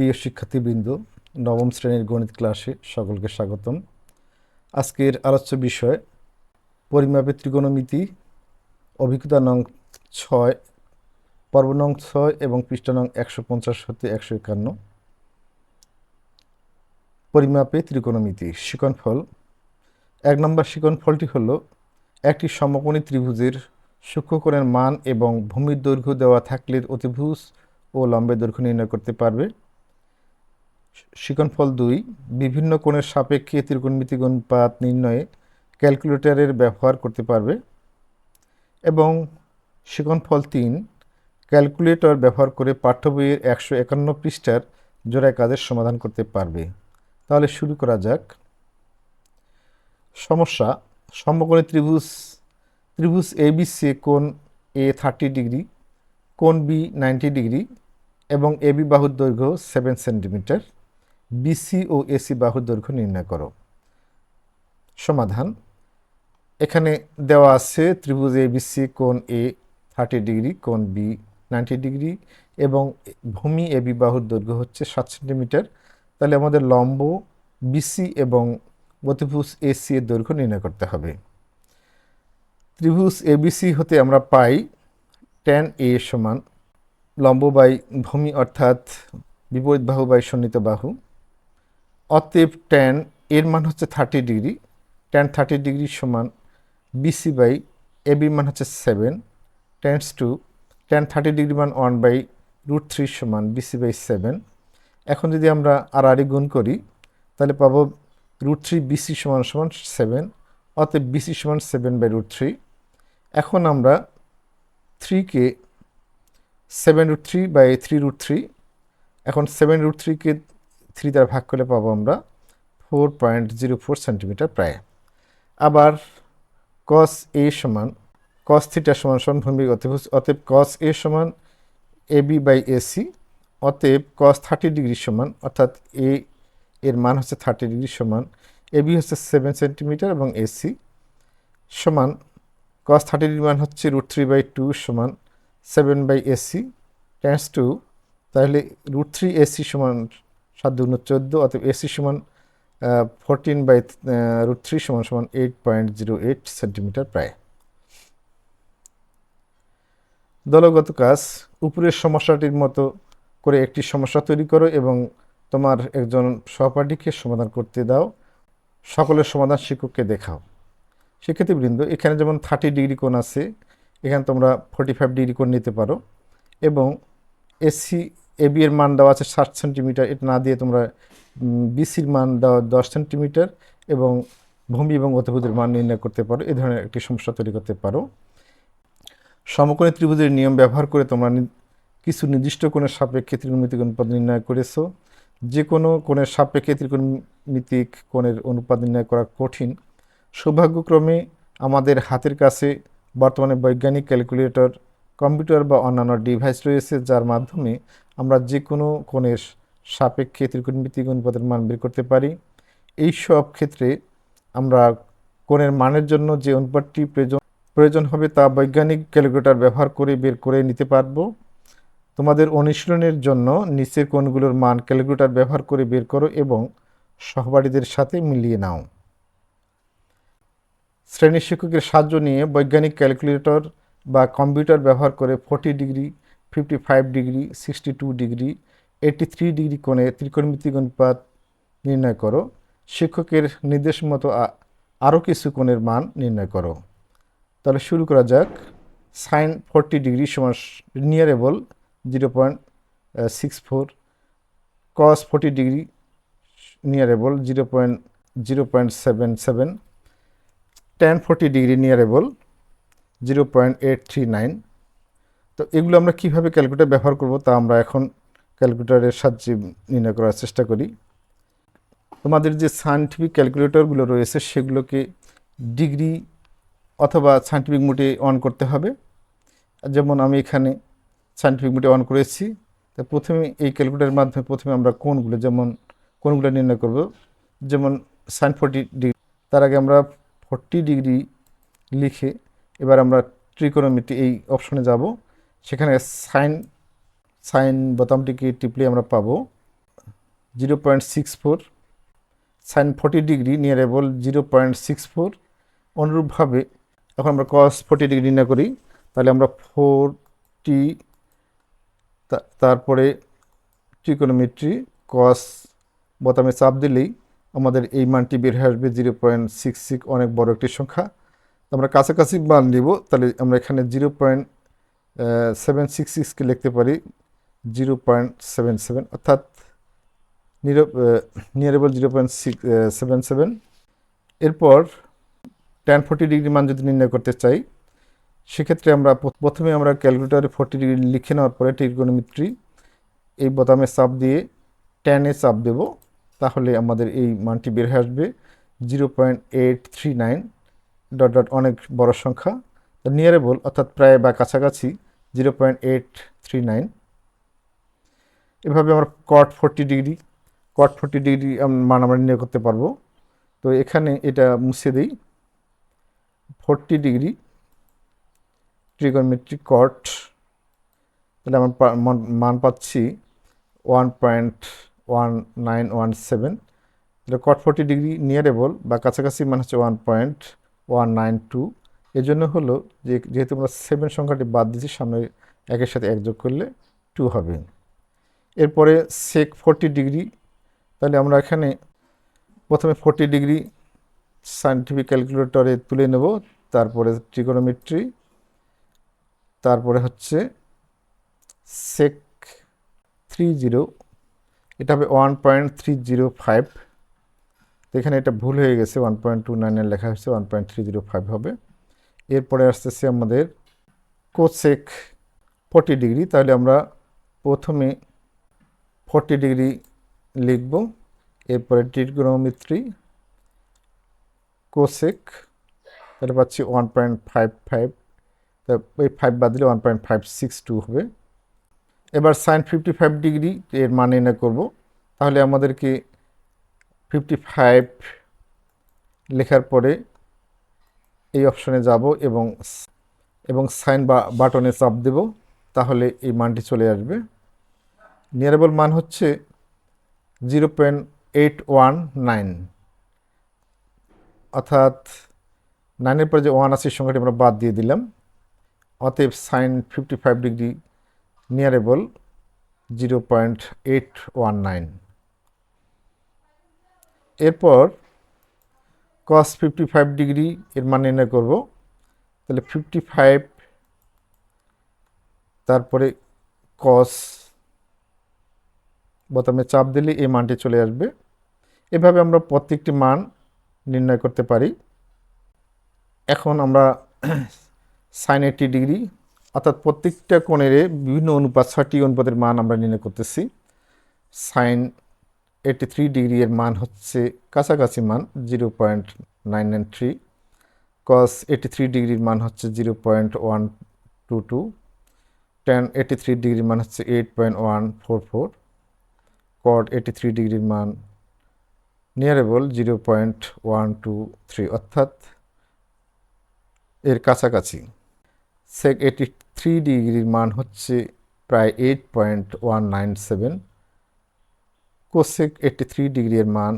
প্রিয় শিক্ষার্থীবৃন্দ, নবম শ্রেণির গণিত ক্লাসে সকলকে স্বাগতম। আজকের আলোচ্য বিষয় পরিমাপের ত্রিকোণমিতি অভিজ্ঞতা নং ছয়, পর্ব নং ছয় এবং পৃষ্ঠা নং একশো পঞ্চাশ হতে একশো একান্ন। পরিমাপে ত্রিকোণমিতি শিকনফল এক নম্বর শিকনফলটি হল, একটি সমকোণী ত্রিভুজের সূক্ষ্মকোণের মান এবং ভূমির দৈর্ঘ্য দেওয়া থাকলে অতিভুজ ও লম্বের দৈর্ঘ্য নির্ণয় করতে পারবে। শিকনফল দুই, বিভিন্ন কোণের সাপেক্ষে ত্রিকোণমিতিক অনুপাত নির্ণয়ে ক্যালকুলেটরের ব্যবহার করতে পারবে। এবং শিকনফল তিন, ক্যালকুলেটর ব্যবহার করে পাঠ্য বইয়ের একশো একান্ন পৃষ্ঠার জোড়ায় কাজের সমাধান করতে পারবে। তাহলে শুরু করা যাক। সমস্যা, সমকোণী ত্রিভুজ ত্রিভুজ এ এবিসি কোণ এ থার্টি ডিগ্রি, কোণ বি নাইনটি ডিগ্রি এবং এবি বাহুর দৈর্ঘ্য সেভেন সেন্টিমিটার। বিসি ও এসি বাহুর দৈর্ঘ্য নির্ণয় করো। সমাধান, এখানে দেওয়া আছে ত্রিভুজ এবিসি কোণ এ থার্টি ডিগ্রি, কোণ বি নাইনটি ডিগ্রি এবং ভূমি এবি বাহুর দৈর্ঘ্য হচ্ছে সাত সেন্টিমিটার। তাহলে আমাদের লম্ব বিসি এবং অতিভুজ এসি এর দৈর্ঘ্য নির্ণয় করতে হবে। ত্রিভুজ এবিসি হতে আমরা পাই ট্যান এ সমান লম্ব বাই ভূমি অর্থাৎ বিপরীত বাহু বাই সন্নিহিত বাহু। অতএব ট্যান এর মান হচ্ছে thirty degree tan thirty degree সমান বিসি বাই এবি মান হচ্ছে সেভেন ট্যান্স টু ট্যান থার্টি ডিগ্রি মান ওয়ান বাই রুট থ্রি সমান বিসি বাই সেভেন এখন যদি আমরা আর আরি গুণ করি, তাহলে পাবো রুট থ্রি বিসি সমান সমান সেভেন অতএব বিসি সমান সেভেন বাই রুট থ্রি এখন আমরা থ্রিকে seven root three by three root three এখন সেভেন রুট থ্রিকে থ্রি দ্বারা ভাগ করলে পাবো আমরা four point zero four centimetre প্রায়। আবার কস এ সমান কস থিটা সমান সমান ভূমি অতএব কস এ সমান এ বি বাই এসি অতএব কস থার্টি ডিগ্রি সমান, অর্থাৎ এ এর মান হচ্ছে থার্টি ডিগ্রি সমান এ বি হচ্ছে সেভেন সেন্টিমিটার এবং এসি সমান কস থার্টি ডিগ্রি মান হচ্ছে রুট থ্রি বাই টু সমান seven by AC tends to তাহলে রুট থ্রি এসি সমান সাত দুগুণ চোদ্দ অতএব এসি সমান ফোরটিন বাই রুট থ্রি সমান সমান eight point zero eight centimetre প্রায়। দলগত কাজ, উপরের সমস্যাটির মতো করে একটি সমস্যা তৈরি করো এবং তোমার একজন সহপাঠীকে সমাধান করতে দাও, সকলের সমাধান শিক্ষককে দেখাও। শিক্ষার্থীবৃন্দ এখানে যেমন থার্টি ডিগ্রি কোণ আছে, এখানে তোমরা ফোর্টি ফাইভ ডিগ্রি কোণ নিতে পারো এবং এসি এবি এর মান দেওয়া আছে ষাট সেন্টিমিটার। এটা না দিয়ে তোমরা বিসির মান দেওয়া দশ সেন্টিমিটার এবং ভূমি এবং অতিভুজের মান নির্ণয় করতে পারো। এ ধরনের একটি সমস্যা তৈরি করতে পারো। সমকোণী ত্রিভুজের নিয়ম ব্যবহার করে তোমরা কিছু নির্দিষ্ট কোণের সাপেক্ষে ত্রিকোণমিতিক অনুপাত নির্ণয় করেছ। যে কোনো কোণের সাপেক্ষে ত্রিকোণমিতিক কোণের অনুপাত নির্ণয় করা কঠিন। সৌভাগ্যক্রমে আমাদের হাতের কাছে বর্তমানে বৈজ্ঞানিক ক্যালকুলেটর কম্পিউটার বা অন্যান্য ডিভাইস রয়েছে, যার মাধ্যমে আমরা যে কোনো কোণের সাপেক্ষে ত্রিকোণমিতিক অনুপাতের মান বের করতে পারি। এই সব ক্ষেত্রে আমরা কোণের মানের জন্য যে অনুপাতটি প্রয়োজন প্রয়োজন হবে তা বৈজ্ঞানিক ক্যালকুলেটর ব্যবহার করে বের করে নিতে পারব। তোমাদের অনুশীলনের জন্য নিচের কোণগুলোর মান ক্যালকুলেটর ব্যবহার করে বের করো এবং সহপাঠীদের সাথে মিলিয়ে নাও। শ্রেণি শিক্ষকের সাহায্য নিয়ে বৈজ্ঞানিক ক্যালকুলেটর বা কম্পিউটার ব্যবহার করে forty degree, fifty five degree, sixty two degree eighty three degree কোণে ত্রিকোণমিতিক অনুপাত নির্ণয় করো। শিক্ষকের নির্দেশ মতো আরও কিছু কোণের মান নির্ণয় করো। তাহলে শুরু করা যাক। সাইন ফোরটি ডিগ্রি সমান nearable zero point six four, cos forty degree nearable zero point zero point seven seven, tan forty degree nearable zero point eight three nine. তো এগুলো আমরা কীভাবে ক্যালকুলেটার ব্যবহার করব তা আমরা এখন ক্যালকুলেটারের সাহায্যে নির্ণয় করার চেষ্টা করি। তোমাদের যে সায়েন্টিফিক ক্যালকুলেটরগুলো রয়েছে সেগুলোকে ডিগ্রি অথবা সায়েন্টিফিক মোটে অন করতে হবে। যেমন আমি এখানে সায়েন্টিফিক মোটে অন করেছি। তা প্রথমে এই ক্যালকুলেটারের মাধ্যমে প্রথমে আমরা কোনগুলো, যেমন কোনগুলো নির্ণয় করব। যেমন সাইন ফোর্টি ডিগ্রি তার আগে আমরা ফোর্টি ডিগ্রি লিখে এবার আমরা ট্রিকোনোমিটি এই অপশনে যাব। সেখানে সাইন সাইন বোতামটিকে টিপলে আমরা পাবো zero point six four sine forty degree near nearable zero point six four অনুরূপভাবে এখন আমরা কস ফোর্টি ডিগ্রি নির্ণয় করি, তাহলে আমরা ফোরটি তারপরে ট্রিকোনোমেট্রি কস বোতামে চাপ দিলেই আমাদের এই মানটি বের আসবে জিরো পয়েন্ট সিক্স সিক্স অনেক বড় একটি সংখ্যা। আমরা কাছাকাছি মান নিব, তাহলে আমরা এখানে জিরো পয়েন্ট সেভেন সিক্স সিক্সকে লিখতে পারি, জিরো পয়েন্ট সেভেন সেভেন অর্থাৎ nearable zero point six seven seven এরপর টেন ফোর্টি ডিগ্রি মান যদি নির্ণয় করতে চাই, সেক্ষেত্রে আমরা প্রথমে আমরা ক্যালকুলেটারে ফোর্টি ডিগ্রি লিখে নেওয়ার পরে ট্রিগোনোমেট্রি এই বোতামে চাপ দিয়ে টেনে চাপ দেব, তাহলে আমাদের এই মানটি বের হয়ে আসবে, zero point eight three nine dot dot অনেক বড় সংখ্যা। নিয়ারেবল অর্থাৎ প্রায় বা কাছাকাছি zero point eight three nine এভাবে আমরা cot forty degree cot forty degree মান আমরা নির্ণয় করতে পারব। তো এখানে এটা মুছে দিই। ফোর্টি ডিগ্রি ট্রিগনমেট্রিক কট তাহলে আমার মান- মান পাচ্ছি one point one nine one seven তাহলে কট ফোর্টি ডিগ্রি নিয়ারেবল বা কাছাকাছি মান হচ্ছে one point one nine two. এই জন্য হলো যে, যেহেতু আমরা সেভেন সংখ্যাটি বাদ দিয়েছি, সামনে একের সাথে এক যোগ করলে টু হবে। এরপরে সেক ফোর্টি ডিগ্রি তাহলে আমরা এখানে প্রথমে ফোর্টি ডিগ্রি সায়েন্টিফিক ক্যালকুলেটরে তুলে নেব, তারপরে ট্রিগোনোমেট্রি তারপরে হচ্ছে সেক থ্রি জিরো এটা হবে one point three zero five এখানে এটা ভুল হয়ে গেছে ওয়ান পয়েন্ট টু নাইনের লেখা হয়েছে one point three zero five হবে। এরপরে আসতেছে আমাদের কোসেক ফোর্টি ডিগ্রি তাহলে আমরা প্রথমে ফোর্টি ডিগ্রি লিখব, এরপরে ট্রিগোনোমেট্রি কোসেক তাহলে পাচ্ছি ওয়ান পয়েন্ট ফাইভ ফাইভ তা এই ফাইভ বাদ দিলে one point five six two হবে। এবার সাইন ফিফটি ফাইভ ডিগ্রি এর মান নির্ণয় করব, তাহলে আমাদেরকে ফিফটি ফাইভ লেখার পরে এই অপশনে যাব এবং এবং সাইন বা বাটনে চাপ দেব, তাহলে এই মানটি চলে আসবে। নিয়ারেবল মান হচ্ছে zero point eight one nine অর্থাৎ নাইনের পরে যে ওয়ান আছে সংখ্যাটি আমরা বাদ দিয়ে দিলাম। অতএব sine fifty five degree nearable zero point eight one nine এরপর কস ফিফটি ফাইভ ডিগ্রি এর মান নির্ণয় করব। তাহলে ফিফটি ফাইভ তারপরে কস বোতামে চাপ দিলে এই মানটি চলে আসবে। এভাবে আমরা প্রত্যেকটি মান নির্ণয় করতে পারি। এখন আমরা সাইন এইটি ডিগ্রি অর্থাৎ প্রত্যেকটা কোণের বিভিন্ন অনুপাত ছয়টি অনুপাতের মান আমরা নির্ণয় করতেছি। সাইন এইটি থ্রি ডিগ্রি এর মান হচ্ছে, কাছাকাছি মান zero point nine nine three cos eighty three ডিগ্রির মান হচ্ছে zero point one two two tan eighty three ডিগ্রির মান হচ্ছে eight point one four four cot eighty three ডিগ্রির মান nearable zero point one two three অর্থাৎ এর কাছাকাছি। সেক এইটি থ্রি ডিগ্রির মান হচ্ছে প্রায় eight point one nine seven cosec eighty three ডিগ্রির মান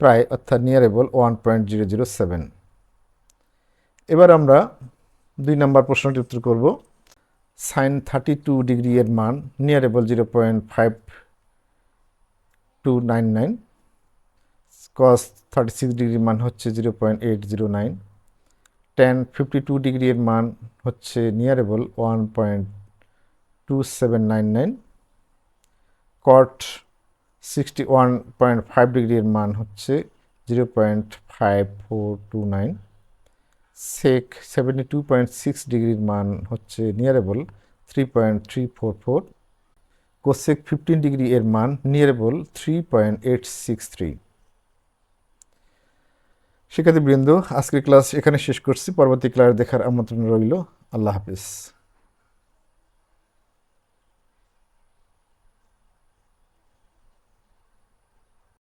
প্রায় অর্থাৎ নিয়ারেবল one point zero zero seven এবার আমরা দুই নম্বর প্রশ্নটি উত্তর করব। সাইন থার্টি টু ডিগ্রি এর মান নিয়ারেবল zero point five two nine nine cos thirty six ডিগ্রির মান হচ্ছে zero point eight zero nine tan fifty two degree এর মান হচ্ছে নিয়ারেবল one point two seven nine nine cot sixty one point five degree এর মান হচ্ছে zero point five four two nine sec seventy two point six ডিগ্রির মান হচ্ছে নিয়ারেবল three point three four four cosec fifteen degree এর মান নিয়ারেবল three point eight six three শিক্ষার্থীবৃন্দ, আজকের ক্লাস এখানে শেষ করছি। পরবর্তী ক্লাস দেখার আমন্ত্রণ রইল। আল্লাহ হাফিজ।